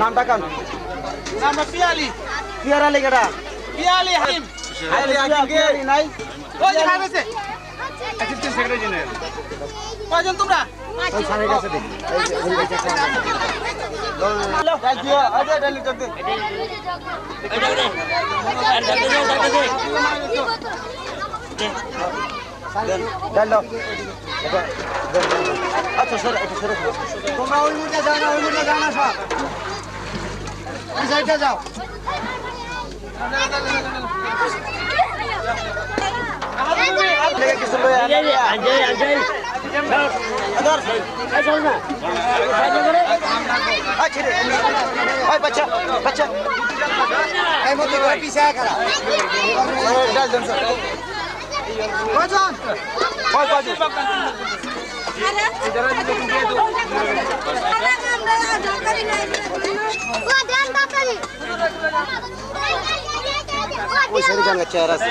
নামটা কান নামটা পিয়ালি। পিয়ারা লেগেটা পিয়ালি হালিম পিয়ারি নাই ওই হারেছে কয়জন তোমরা? স্বামীর কাছে দে এই যে, ওই যে, ডাল দিও, এই যে, ডাল দিও, দে। ডাল দাও। এটা, দে, দে, দে। আচ্ছা সরে এটা সরে তোমরা ওই মুখে যাও না ওই মুখে যাও না সব ওই সাইডে যাও কিছু লয়ে আনো। আদর। বাচ্চা, বাচ্চা। পিছায় খারাপ। কয়জন? কয় কয়জন? ওই সাইডে যান, চেয়ার আছে।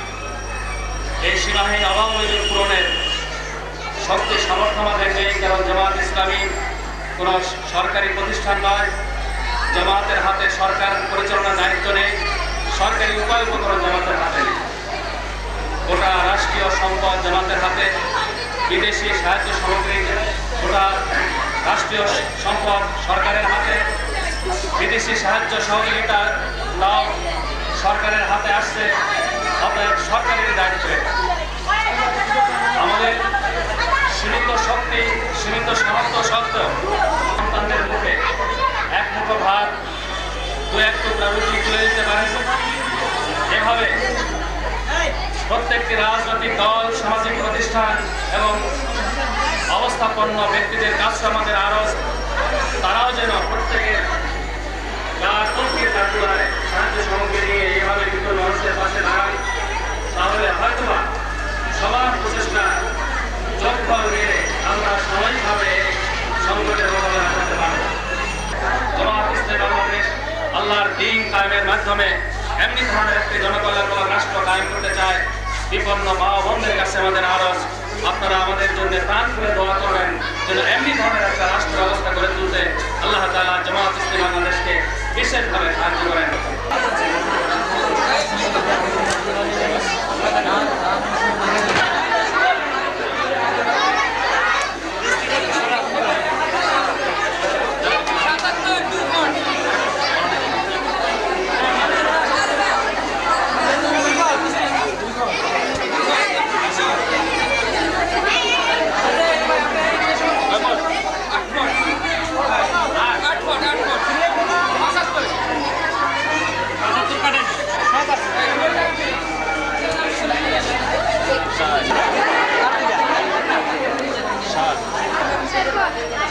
এই সীমাহীন অভিযোগ পূরণের শক্তি সামর্থ্য আমাদের নেই কারণ জামাত ইসলামী কোনো সরকারি প্রতিষ্ঠান নয়, জামাতের হাতে সরকার পরিচালনার দায়িত্ব নেই, সরকারি উপায় উপকরণ জামাতের হাতে নেই। গোটা রাষ্ট্রীয় সম্পদ জামাতের হাতে, বিদেশি সাহায্য সামগ্রী, গোটা রাষ্ট্রীয় সম্পদ সরকারের হাতে, বিদেশি সাহায্য সহযোগিতা তাও সরকারের হাতে আসছে। অতএব সরকারের দায়িত্ব। আমাদের সীমিত শক্তি, সীমিত সামর্থ্য সত্ত্বেও সন্তানদের মুখে এক মুঠো ভাত দু এক টুকরা রুটি তুলে দিতে পারেন এভাবে প্রত্যেকটি রাজনৈতিক দল, সামাজিক প্রতিষ্ঠান এবং অবস্থাপন্ন ব্যক্তিদের কাছে আমাদের আরও তারাও যেন প্রত্যেকের সাহায্য সামগ্রী নিয়ে এইভাবে বিভিন্ন মানুষের পাশে দাঁড়ায় তাহলে হয়তোবা সবার প্রচেষ্টা যোগফল মেরে আমরা সাময়িকভাবে সংকটের মোকাবেলা করতে পারব জামাত ইসলামী বাংলাদেশ আল্লাহর দিন কায়েমের মাধ্যমে এমনি ধরনের একটি জনকল্যাণমূলক রাষ্ট্র কায়েম করতে চায়, বিপন্ন মা বোনদের কাছে আমাদের আরজ আপনারা আমাদের জন্য প্রাণ করে দোয়া করবেন, যেন এমনি ধরনের একটা রাষ্ট্র ব্যবস্থা Yeah.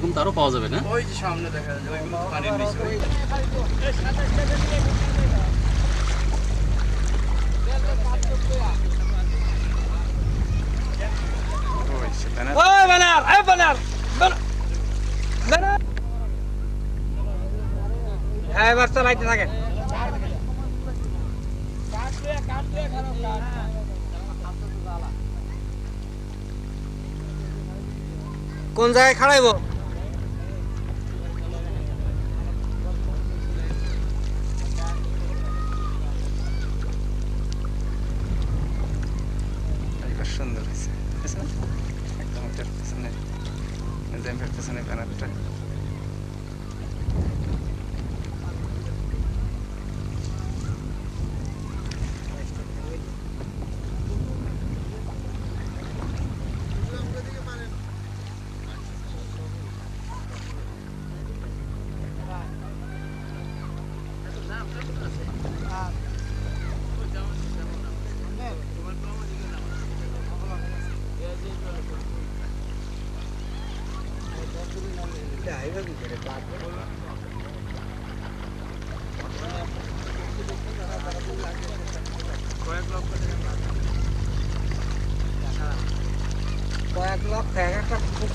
এরকম তারও পাওয়া যাবে না? ওই যে সামনে দেখা যায় ওই পানির নিচে। ওই বানার এই বানার বানার হ্যাঁ এবার চালাইতে থাকেন কোন জায়গায় খাড়াইব? en el canal pues,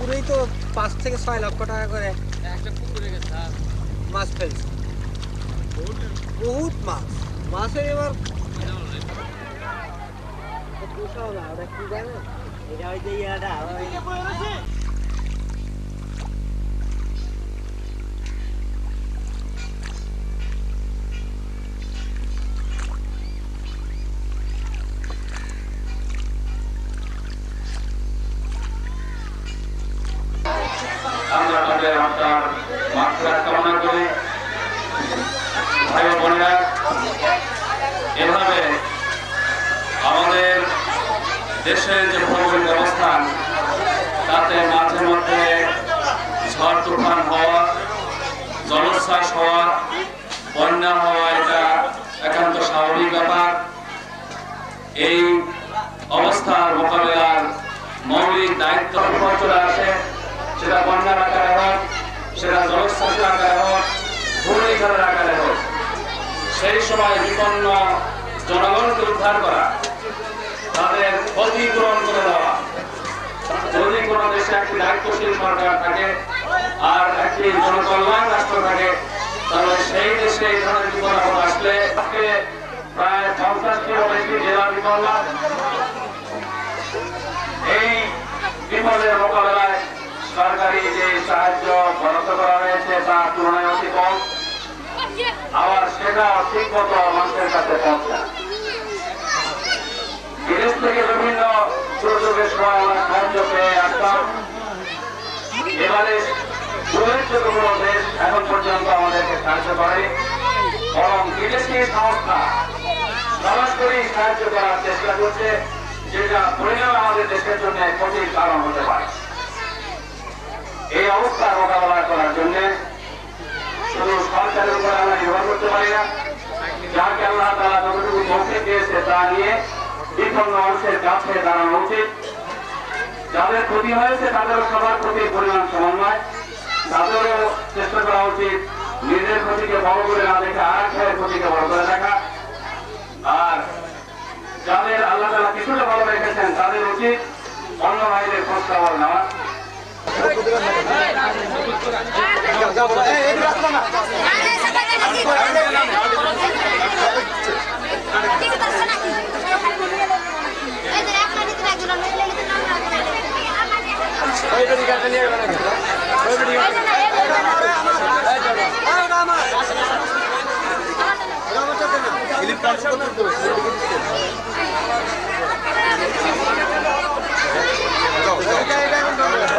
পুকুরেই তো পাঁচ থেকে ছয় লক্ষ টাকা করে একটা পুকুরে গেছে মাছ ফেলছে। বহুত মাছ। মাছের এবার না ওটা কি জানো এটা ওই যে ইয়াটা বোনেরা, এভাবে আমাদের দেশের যে ভৌগোলিক অবস্থান, তাতে মাঝে মধ্যে ঝড় তুফান হওয়া, জলোচ্ছ্বাস হওয়া, বন্যা হওয়া, এটা একান্ত স্বাভাবিক ব্যাপার। এই অবস্থার মোকাবিলার মৌলিক দায়িত্ব চলে আসে, সেটা বন্যার আকারে হোক, সেটা জলস্থানের আকারে হোক, ঘূর্ণিঝড়ের আকারে হোক সেই সময় বিপন্ন জনগণকে উদ্ধার করা, তাদের ক্ষতিপূরণ করে দেওয়া। যদি কোনো দেশে একটি দায়িত্বশীল সরকার থাকে আর একটি জনকল্যাণ রাষ্ট্র থাকে, তাহলে সেই দেশে এই ধরনের আসলে প্রায় পঞ্চাশটিরও বেশি জেলা বিপন্ন এই বিপদের মোকাবেলায় সরকারি যে সাহায্য বরাদ্দ করা হয়েছে, তার তুলনায় অতি কম। আবার সেটা ঠিক মতো মানুষের কাছে পৌঁছায়। বিদেশ থেকে বিভিন্ন দুর্যোগের সময় আমরা সাহায্য পেয়ে আসতাম এবারে কোনো দেশ এখন পর্যন্ত আমাদেরকে সাহায্য করে, বরং বিদেশি সংস্থা সরাসরি সাহায্য করার চেষ্টা করছে, যেটা পরিণাম আমাদের দেশের জন্য ক্ষতির কারণ হতে পারে। এই অবস্থার মোকাবেলা করার জন্য শুধু সরকারের উপর আমরা নির্ভর করতে পারি না যাকে আল্লাহ তারা যতটুকু নিয়ে বিপন্ন মানুষের কাছে দাঁড়ানো উচিত যাদের ক্ষতি হয়েছে তাদেরও সবার ক্ষতি পরিমাণ সমান নয় তাদেরও চেষ্টা করা উচিত নিজের ক্ষতিকে বড় করে না দেখে আর খেয়ের ক্ষতিকে বড় করে দেখা আর যাদের আল্লাহ তালা কিছুটা ভালো রেখেছেন তাদের উচিত অন্য ভাইদের খোঁজ খবর নেওয়া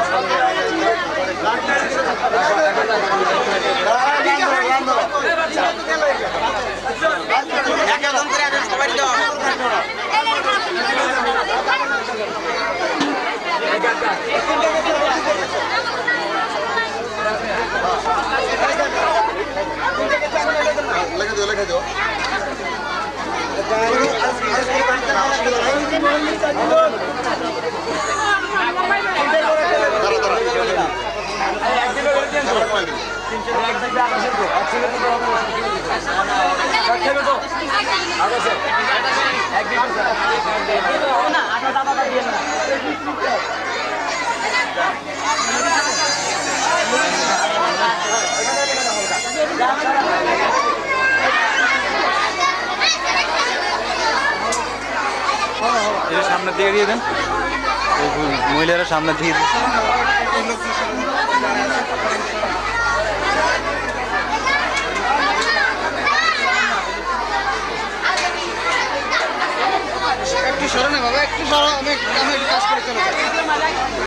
Go, go. না আমার এটা সামনের দিকে দিয়ে দেন। মহিলারা সামনের দিকে বাবা একটু সরো আমি আমি কাজ করে চলে